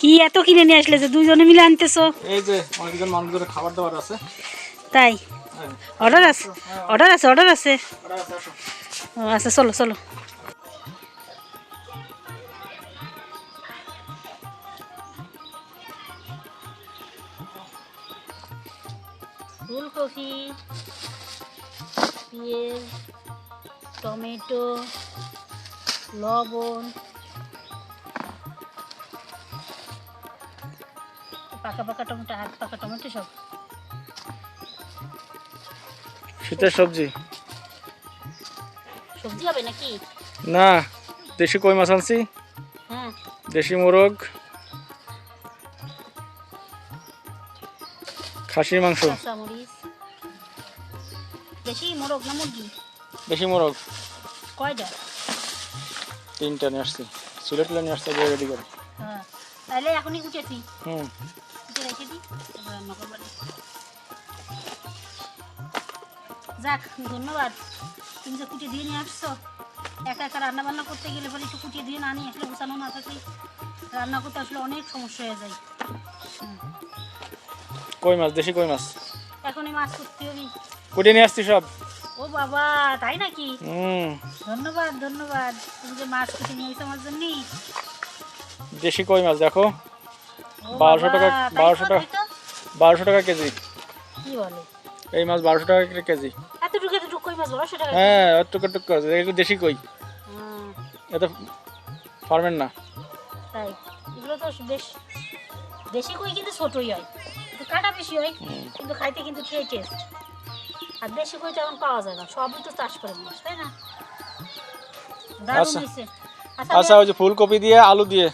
কি এত কিনে নিয়ে আসলে যে দুইজনে মিলে আনতেছো? এই যে অনেকজন মানুষদের খাবার দাবার আছে। তাই? হ্যাঁ। অর্ডার আছে? অর্ডার আছে অর্ডার আছে? আচ্ছা চলো চলো। ফুলকপি পেঁয়াজ টমেটো লবণ পাকা পাকা টমেটো হাত পাকা টমেটো সব। শীতের সবজি। সবজি হবে নাকি? না দেশি কই মাছ আনছি। হ্যাঁ দেশি মোরগ। খাসির মাংস। বেশি মোরগ না মুরগি? দেশি মোরগ। কয়টা? তিনটা নিয়ে আসছি। সিলেট নিয়ে আসছি রেডি করে হ্যাঁ তাহলে এখনই কুটেছি হুম। রান্না করব যাক ধন্যবাদ। তুমি যে কুটে দিয়ে নিয়ে আসছো একা একা রান্না বান্না করতে গেলে পরে একটু কুটিয়ে দিয়ে না নিয়ে আসলে গোছানো না থাকলে রান্না করতে আসলে অনেক সমস্যা হয়ে যায়। কই মাছ দেশি কই মাছ? এখনই মাছ করতে হবে। কুটে নিয়ে আসছি সব। ও বাবা তাই নাকি? হুম। ধন্যবাদ ধন্যবাদ। তুমি যে মাছ কুটে নিয়ে আমার জন্যই। দেশি কই মাছ দেখো। বারোশো টাকা- বারোশো টাকা। বারোশো টাকা কেজি। কি বলে? এই মাছ বারোশো টাকা কেজি। এতটুকু এতটুকু কই মাছ? হ্যাঁ টুকু টুক এগুলো দেশি কই? এটা ফার্মের না। তাই এগুলো তো বেশ দেশি কই কিন্তু ছোটই হয়। একটু কাটা বেশি হয় কিন্তু খাইতে কিন্তু সেই টেস্ট আর দেশি কই পাওয়া যায় না সবই তো চাষ করে মানুষ তাই না? আচ্ছা। আচ্ছা ওই যে ফুলকপি দিয়ে আলু দিয়ে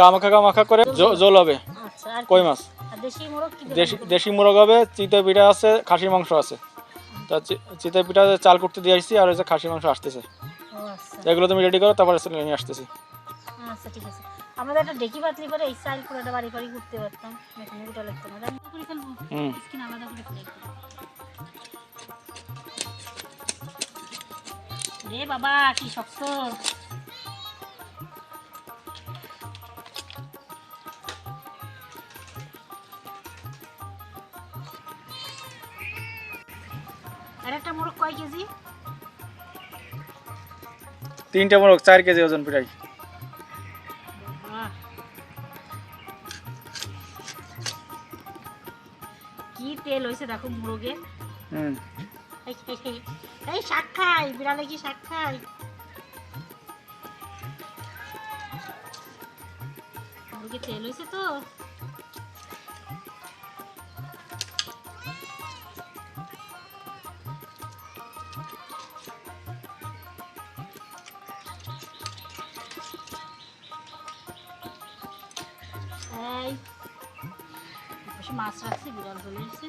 গামাখা গামাখা করে জল হবে। আচ্ছা কই মাছ? দেশি মোরগ কি দেশি দেশি মুরগ হবে চিতা পিঠা আছে খাসির মাংস আছে। তা চিতা পিঠা চাল করতে দিয়ে আসছি আর হচ্ছে খাসির মাংস আসতেছে। আচ্ছা। এগুলো তুমি রেডি করো তারপরে নিয়ে আসতেছি। আচ্ছা ঠিক আছে। আমাদের একটা ডেকি পাতলি করে এই সাইল করে একটা বাড়ি বাড়ি ঘুরতে পারতাম। গোটা লাগতো না। রান্না করে ফেলব স্কিন আলাদা করে ফেলে দিবো। রে বাবা কি শক্ত। কেজি? তিনটা মোরগ চার কেজি ওজন প্রায় কি তেল হয়েছে দেখো মোরগে। হুম। এই শাক খাই বিড়ালে কি শাক খাই? মুরগে তেল হয়েছে তো। মাছ রাখছি বিড়াল চলে এসেছে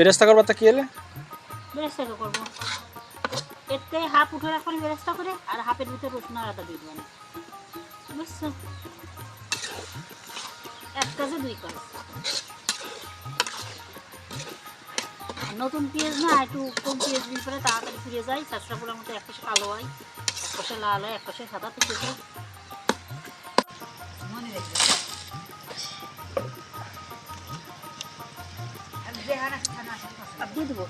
বেরেস্তা করবার তা কি এলে? করব। এতে হাফ উঠে বেরেস্তা করে আর হাফের ভিতরে রসুন আর আদা দিয়ে এক কাজে দুই কাজ। নতুন পেঁয়াজ না, একটু কম পেঁয়াজ দিন করে তাড়াতাড়ি ফিরে যায় পোড়ার মতো এক পাশে কালো হয়, এক পাশে লাল হয়, এক পাশে সাদা তো খেতে আর দিয়ে দেবো।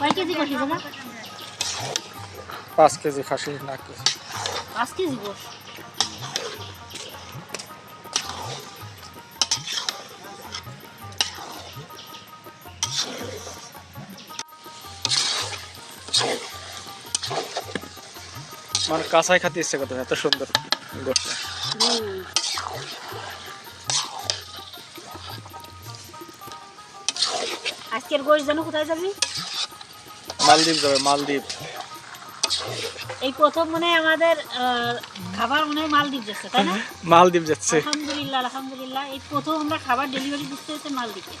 কয় কেজি পাঁচ কেজি খাসি না কেজি। পাঁচ কেজি গোস মানে কাঁচাই খাতে ইচ্ছে করতে এত সুন্দর আজকের গোস কোথায় যাবি? মালদ্বীপ যাবে মালদ্বীপ। এই প্রথম মনে আমাদের খাবার মনে হয় মালদ্বীপ যাচ্ছে তাই না? মালদ্বীপ যাচ্ছে। আলহামদুলিল্লাহ আলহামদুলিল্লাহ। এই প্রথম আমরা খাবার ডেলিভারি দিতে হচ্ছে মালদ্বীপে।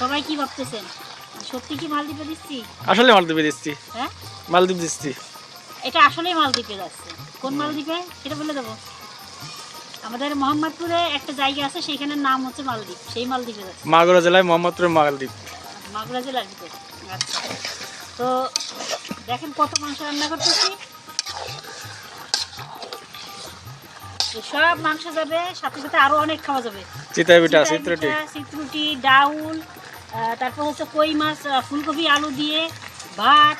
সবাই কি ভাবতেছেন? সত্যি কি মালদ্বীপে দিচ্ছি? আসলে মালদ্বীপে দিচ্ছি। হ্যাঁ? মালদ্বীপ দিচ্ছি। এটা আসলেই মালদ্বীপে যাচ্ছে। কোন মালদ্বীপে? সেটা বলে দেবো। আমাদের মোহাম্মদপুরে একটা জায়গা আছে সেইখানের নাম হচ্ছে মালদ্বীপ। সেই মালদ্বীপে যাচ্ছে। মাগুরা জেলায় মোহাম্মদপুরের মালদ্বীপ। মাগুরা জেলার ভিতরে। আচ্ছা। তো দেখেন কত মাংস রান্না করতেছি। সব মাংস যাবে সাথে সাথে আরও অনেক খাওয়া যাবে। চিতাই পিঠা চিত্রটি চিত্রুটি ডাউল তারপর হচ্ছে কই মাছ ফুলকপি আলু দিয়ে ভাত।